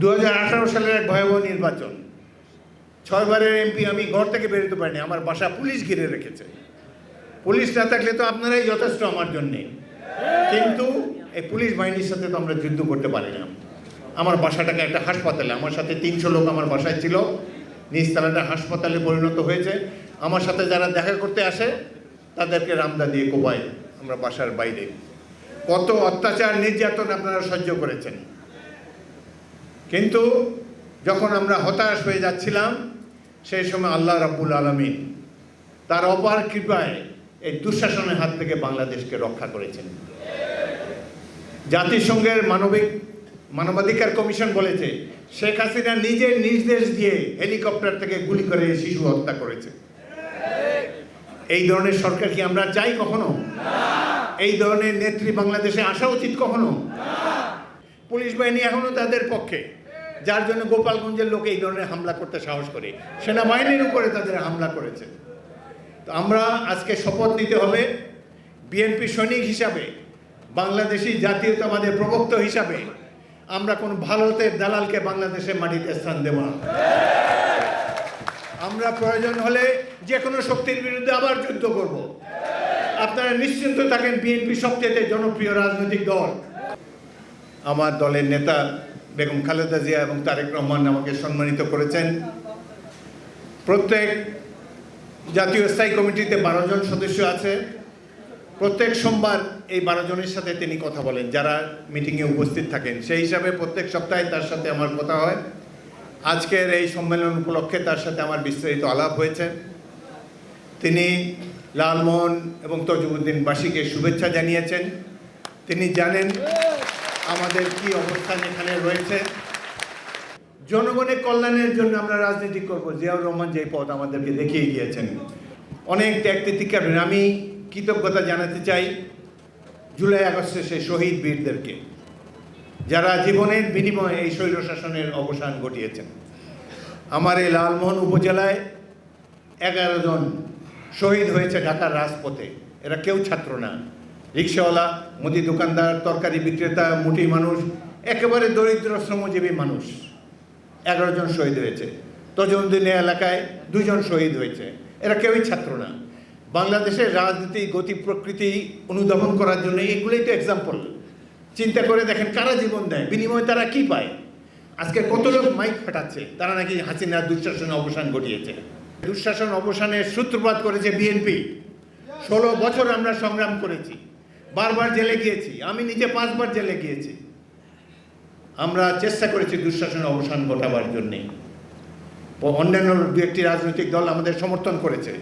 দু হাজার আঠারো সালের এক ভয়াবহ নির্বাচন। ছয়বারের এমপি আমি ঘর থেকে বেরোতে পারিনি, আমার বাসা পুলিশ ঘিরে রেখেছে। পুলিশ না থাকলে তো আপনারাই যথেষ্ট আমার জন্যে। কিন্তু এই পুলিশ বাহিনীর সাথে তো আমরা যুদ্ধ করতে পারি না। আমার বাসাটাকে একটা হাসপাতালে, আমার সাথে তিনশো লোক আমার বাসায় ছিল। নিচতলাটা হাসপাতালে পরিণত হয়েছে। আমার সাথে যারা দেখা করতে আসে, তাদেরকে রামদা দিয়ে কোপায় আমরা বাসার বাইরে। কত অত্যাচার, নির্যাতন আপনারা সহ্য করেছেন। কিন্তু যখন আমরা হতাশ হয়ে যাচ্ছিলাম, সেই সময় আল্লাহ রাব্বুল আলমিন তার অপার কৃপায় এই দুঃশাসনের হাত থেকে বাংলাদেশকে রক্ষা করেছেন। জাতিসংঘের মানবিক, মানবাধিকার কমিশন বলেছে, শেখ হাসিনা নিজের নির্দেশ দিয়ে হেলিকপ্টার থেকে গুলি করে শিশু হত্যা করেছে। এই ধরনের সরকার কি আমরা চাই কখনো? এই ধরনের নেত্রী বাংলাদেশে আসা উচিত কখনো? পুলিশ বাহিনী এখনও তাদের পক্ষে। যার জন্য গোপালগঞ্জের লোক এই ধরনের হামলা করতে সাহস করে। সেনাবাহিনীর উপরে তাদের হামলা করেছে। তো আমরা আজকে শপথ নিতে হবে বিএনপি সৈনিক হিসাবে, বাংলাদেশি জাতীয়তাবাদের প্রবক্ত হিসাবে, আমরা কোন ভারতের দালালকে বাংলাদেশের মাটিতে স্থান দেব না। আমরা প্রয়োজন হলে যে কোনো শক্তির বিরুদ্ধে আবার যুদ্ধ করব। আপনারা নিশ্চিন্ত থাকেন বিএনপি সবচেয়ে জনপ্রিয় রাজনৈতিক দল। আমার দলের নেতা বেগম খালেদা জিয়া এবং তারেক রহমান আমাকে সম্মানিত করেছেন। প্রত্যেক জাতীয় স্থায়ী কমিটিতে বারো জন সদস্য আছে। প্রত্যেক সোমবার এই বারো জনের সাথে তিনি কথা বলেন, যারা মিটিংয়ে উপস্থিত থাকেন। সেই হিসাবে প্রত্যেক সপ্তাহে তার সাথে আমার কথা হয়। আজকের এই সম্মেলন উপলক্ষে তার সাথে আমার বিস্তারিত আলাপ হয়েছে। তিনি লালমোহন এবং তজুবুদ্দিনবাসীকে শুভেচ্ছা জানিয়েছেন। তিনি জানেন আমাদের কি অবস্থান এখানে রয়েছে? জনগণের কল্যাণের জন্য আমরা রাজনীতি করব। জিয়াউর রহমান যে পথ আমাদেরকে দেখিয়ে গিয়েছেন। অনেক ত্যাগ তিতিক্ষার আমি কৃতজ্ঞতা জানাতে চাই জুলাই আগস্টে সে শহীদ বীরদেরকে, যারা জীবনের বিনিময়ে এই স্বৈর শাসনের অবসান ঘটিয়েছেন। আমার এই লালমোহন উপজেলায় এগারো জন শহীদ হয়েছে ঢাকার রাজপথে। এরা কেউ ছাত্র না। রিক্সাওয়ালা, মুদি দোকানদার, তরকারি বিক্রেতা, মুটি মানুষ, একেবারে দরিদ্র শ্রমজীবী মানুষ। এগারো জন শহীদ হয়েছে। তজমদিনে এলাকায় দুজন শহীদ হয়েছে। এরা কেউই ছাত্র না। বাংলাদেশের রাজনীতি, গতি, প্রকৃতি অনুধাবন করার জন্য এগুলোই তো এক্সাম্পল চিন্তা করে দেখেন কারা জীবন দেয়, বিনিময়ে তারা কি পায়? আজকে কত লোক মাইক ফাটাচ্ছে, তারা নাকি হাসিনার দুঃশাসন অবসান ঘটিয়েছে। দুঃশাসন অবসানের সূত্রপাত করেছে বিএনপি। ষোলো বছর আমরা সংগ্রাম করেছি। বারবার জেলে গিয়েছি, আমি নিজে পাঁচবার জেলে গিয়েছি। আমরা চেষ্টা করেছি দুঃশাসন অবসান ঘটাবার জন্যে। অন্যান্য দু একটি রাজনৈতিক দল আমাদের সমর্থন করেছে।